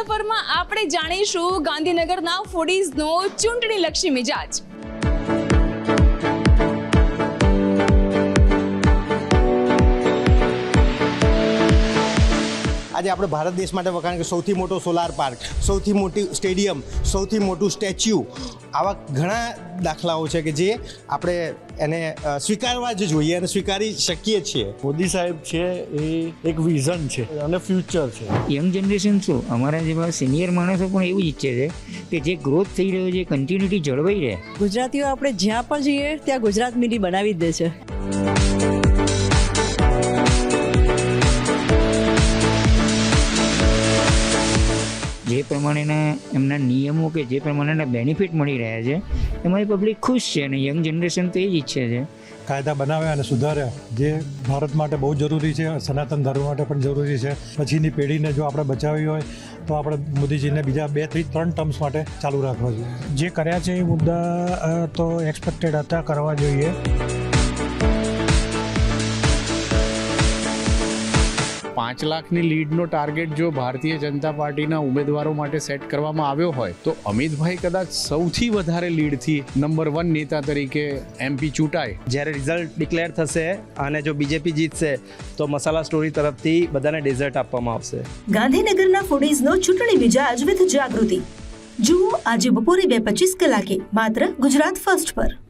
સફરમાં આપણે જાણીશું ગાંધીનગરના ફૂડીઝનો ચૂંટણીલક્ષી મિજાજ. આજે આપણે ભારત દેશ માટે વખાણ કે સૌથી મોટો સોલાર પાર્ક સૌથી મોટી સ્ટેડિયમ સૌથી મોટું સ્ટેચ્યુ આવા ઘણા દાખલાઓ છે કે જે આપણે એને સ્વીકારવા જ જોઈએ અને સ્વીકારી શકીએ છીએ. મોદી સાહેબ છે એ એક વિઝન છે અને ફ્યુચર છે. યંગ જનરેશન શું? અમારા જેવા સિનિયર માણસો પણ એવું ઈચ્છે છે કે જે ગ્રોથ થઈ રહ્યો છે કન્ટિન્યુટી જળવાઈ રહે. ગુજરાતીઓ આપણે જ્યાં પણ જઈએ ત્યાં ગુજરાત મીડી બનાવી જ દે છે. જે પ્રમાણેના એમના નિયમો કે જે પ્રમાણેના બેનિફિટ મળી રહ્યા છે એમાંથી પબ્લિક ખુશ છે અને યંગ જનરેશન તો એ જ ઈચ્છે છે. કાયદા બનાવ્યા અને સુધાર્યા જે ભારત માટે બહુ જરૂરી છે સનાતન ધર્મ માટે પણ જરૂરી છે. પછીની પેઢીને જો આપણે બચાવી હોય તો આપણે મોદીજીને બીજા બેથી ત્રણ ટર્મ્સ માટે ચાલુ રાખવા જોઈએ. જે કર્યા છે એ મુદ્દા તો એક્સપેક્ટેડ હતા કરવા જોઈએ. પાંચ લાખની લીડનો ટાર્ગેટ જો ભારતીય જનતા પાર્ટીના ઉમેદવારો માટે સેટ કરવામાં આવ્યો હોય તો અમિતભાઈ કદાચ સૌથી વધારે લીડથી નંબર વન નેતા તરીકે એમપી ચૂંટાય. જ્યારે રિઝલ્ટ ડિક્લેર થશે અને જો બીજેપી જીતશે તો મસાલા સ્ટોરી તરફથી બધાને ડેઝર્ટ આપવામાં આવશે. ગાંધીનગરના ફૂડીઝનો ચૂંટણી મિજાજ વિથ જાગૃતિ. જુઓ આજે બપોરે બે પચીસ કલાકે માત્ર ગુજરાત ફર્સ્ટ પર.